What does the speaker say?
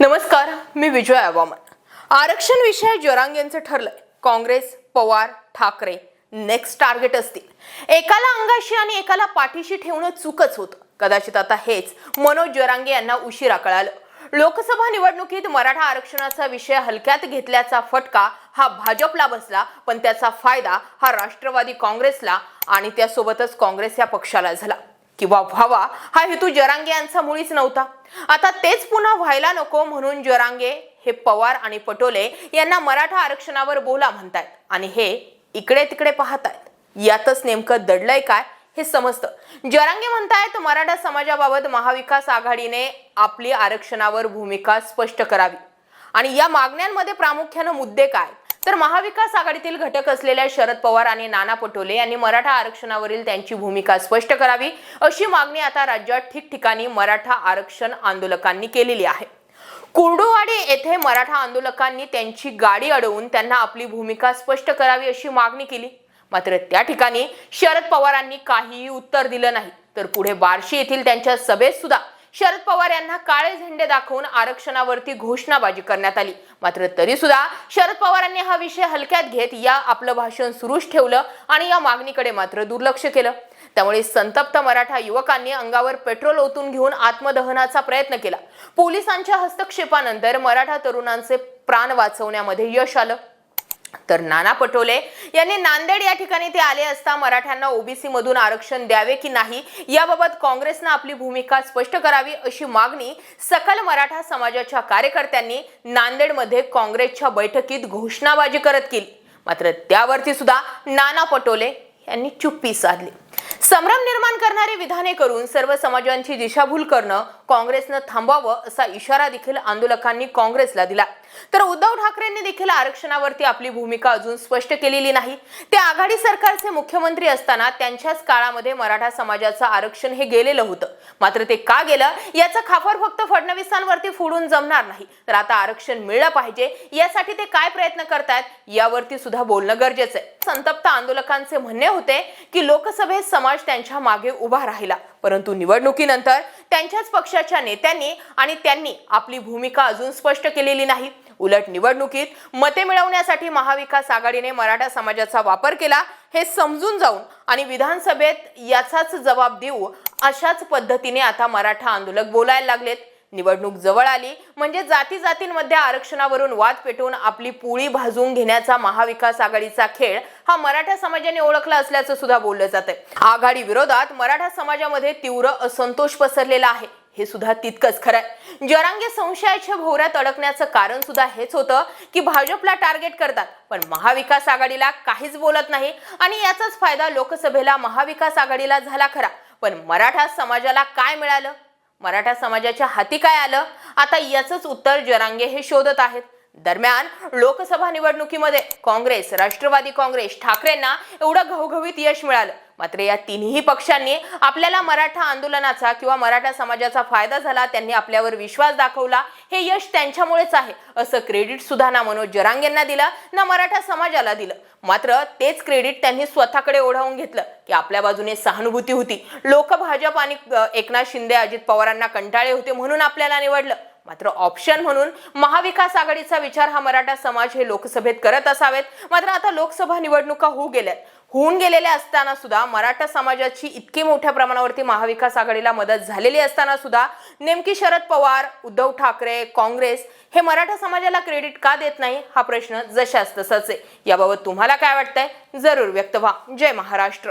नमस्कार मी विजय आवामन आरक्षण विषय जरांगेंचं ठरलंय. काँग्रेस पवार ठाकरे नेक्स्ट टार्गेट असतील. एकाला अंगाशी आणि एकाला पाठीशी ठेवणं चूकच होतं. कदाचित आता हेच मनोज जरांगे यांना उशिरा कळालं. लोकसभा निवडणुकीत मराठा आरक्षणाचा विषय हलक्यात घेतल्याचा फटका हा भाजपला बसला पण त्याचा फायदा हा राष्ट्रवादी काँग्रेसला आणि त्यासोबतच काँग्रेस या पक्षाला झाला. किंवा व्हावा हा हेतू जरांगे यांचा मुळीच नव्हता. आता तेच पुन्हा व्हायला नको म्हणून जरांगे हे पवार आणि पटोले यांना मराठा आरक्षणावर बोला म्हणतायत आणि हे इकडे तिकडे पाहतायत. यातच नेमकं दडलंय काय हे समजतं. जरांगे म्हणतायत मराठा समाजाबाबत महाविकास आघाडीने आपली आरक्षणावर भूमिका स्पष्ट करावी. आणि या मागण्यांमध्ये प्रामुख्यानं मुद्दे काय? तर महाविकास आघाडीतील घटक असलेल्या शरद पवार आणि नाना पटोले यांनी मराठा आरक्षणावरील त्यांची भूमिका स्पष्ट करावी अशी मागणी आता राज्यात ठिकठिकाणी मराठा आरक्षण आंदोलकांनी केलेली आहे. कुर्डुवाडी येथे मराठा आंदोलकांनी त्यांची गाडी अडवून त्यांना आपली भूमिका स्पष्ट करावी अशी मागणी केली. मात्र त्या ठिकाणी शरद पवारांनी काहीही उत्तर दिलं नाही. तर पुढे बार्शी येथील त्यांच्या सभेत सुद्धा शरद पवार यांना काळे झेंडे दाखवून आरक्षणावरती घोषणाबाजी करण्यात आली. मात्र तरी सुद्धा शरद पवारांनी हा विषय हलक्यात घेत या आपलं भाषण सुरूच ठेवलं आणि या मागणीकडे मात्र दुर्लक्ष केलं. त्यामुळे संतप्त मराठा युवकांनी अंगावर पेट्रोल ओतून घेऊन आत्मदहनाचा प्रयत्न केला. पोलिसांच्या हस्तक्षेपानंतर मराठा तरुणांचे प्राण वाचवण्यामध्ये यश आलं. तर नाना पटोले यांनी नांदेड या ठिकाणी ते आले असता मराठ्यांना ओबीसी मधून आरक्षण द्यावे की नाही याबाबत काँग्रेसनं आपली भूमिका स्पष्ट करावी अशी मागणी सकल मराठा समाजाच्या कार्यकर्त्यांनी नांदेडमध्ये काँग्रेसच्या बैठकीत घोषणाबाजी करत केली. मात्र त्यावरती सुद्धा नाना पटोले यांनी चुप्पी साधली. संभ्रम निर्माण करणारी विधाने करून सर्व समाजांची दिशाभूल करणं काँग्रेसनं थांबवावं असा इशारा देखील आंदोलकांनी काँग्रेसला दिला. तर उद्धव ठाकरेंनी देखील आरक्षणावरती आपली भूमिका अजून स्पष्ट केलेली नाही. ते आघाडी सरकारचे मुख्यमंत्री असताना त्यांच्याच काळामध्ये मराठा समाजाचं आरक्षण हे गेलेलं होतं. मात्र ते का गेलं याचा खाफर फक्त फडणवीसांवरती फोडून जमणार नाही. तर आता आरक्षण मिळलं पाहिजे यासाठी ते काय प्रयत्न करतायत यावरती सुद्धा बोलणं गरजेचं आहे. संतप्त आंदोलकांचे म्हणणे होते की लोकसभेत समाज त्यांच्या मागे उभा राहिला. परंतु निवडणुकीनंतर त्यांच्याच पक्षाच्या नेत्यांनी आणि त्यांनी आपली भूमिका अजून स्पष्ट केलेली नाही. उलट निवडणुकीत मते मिळवण्यासाठी महाविकास आघाडीने मराठा समाजाचा वापर केला हे समजून जाऊन आणि विधानसभेत याचाच जबाब देऊ अशाच पद्धतीने आता मराठा आंदोलक बोलायला लागलेत. निवडणूक जवळ आली. म्हणजे जाती जातींमध्ये आरक्षणावरून वाद पेटवून आपली पोळी भाजून घेण्याचा महाविकास आघाडीचा खेळ हा मराठा समाजाने ओळखला असल्याचं सुद्धा बोललं जात आघाडी विरोधात मराठा समाजामध्ये तीव्र असंतोष पसरलेला आहे. हे सुद्धा तितकंच खरं आहे जरांगे संशयाच्या भोवऱ्यात अडकण्याचं कारण सुद्धा हेच होतं की भाजपला टार्गेट करतात पण महाविकास आघाडीला काहीच बोलत नाही आणि याचाच फायदा लोकसभेला महाविकास आघाडीला झाला खरा. पण मराठा समाजाला काय मिळालं? मराठा समाजाच्या हाती काय आलं? आता याचंच उत्तर जरांगे हे शोधत आहेत. दरम्यान लोकसभा निवडणुकीमध्ये काँग्रेस राष्ट्रवादी काँग्रेस ठाकरेंना एवढं घवघवीत यश मिळालं. मात्र या तिन्ही पक्षांनी आपल्याला मराठा आंदोलनाचा किंवा मराठा समाजाचा फायदा झाला त्यांनी आपल्यावर विश्वास दाखवला. हे यश त्यांच्यामुळेच आहे असं क्रेडिट सुद्धा ना मनोज जरांगेंना दिलं ना मराठा समाजाला दिलं. मात्र तेच क्रेडिट त्यांनी स्वतःकडे ओढावून घेतलं की आपल्या बाजूने सहानुभूती होती. लोक भाजप आणि एकनाथ शिंदे अजित पवारांना कंटाळे होते म्हणून आपल्याला निवडलं. मात्र ऑप्शन म्हणून महाविकास आघाडीचा विचार हा मराठा समाज हे लोकसभेत करत असावेत. मात्र आता लोकसभा निवडणुका होऊ गेल्यात. होऊन गेलेले असताना सुद्धा मराठा समाजाची इतकी मोठ्या प्रमाणावरती महाविकास आघाडीला मदत झालेली असताना सुद्धा नेमकी शरद पवार उद्धव ठाकरे काँग्रेस हे मराठा समाजाला क्रेडिट का देत नाही? हा प्रश्न जशाच तसाच आहे. याबाबत तुम्हाला काय वाटतंय? जरूर व्यक्त व्हा. जय महाराष्ट्र.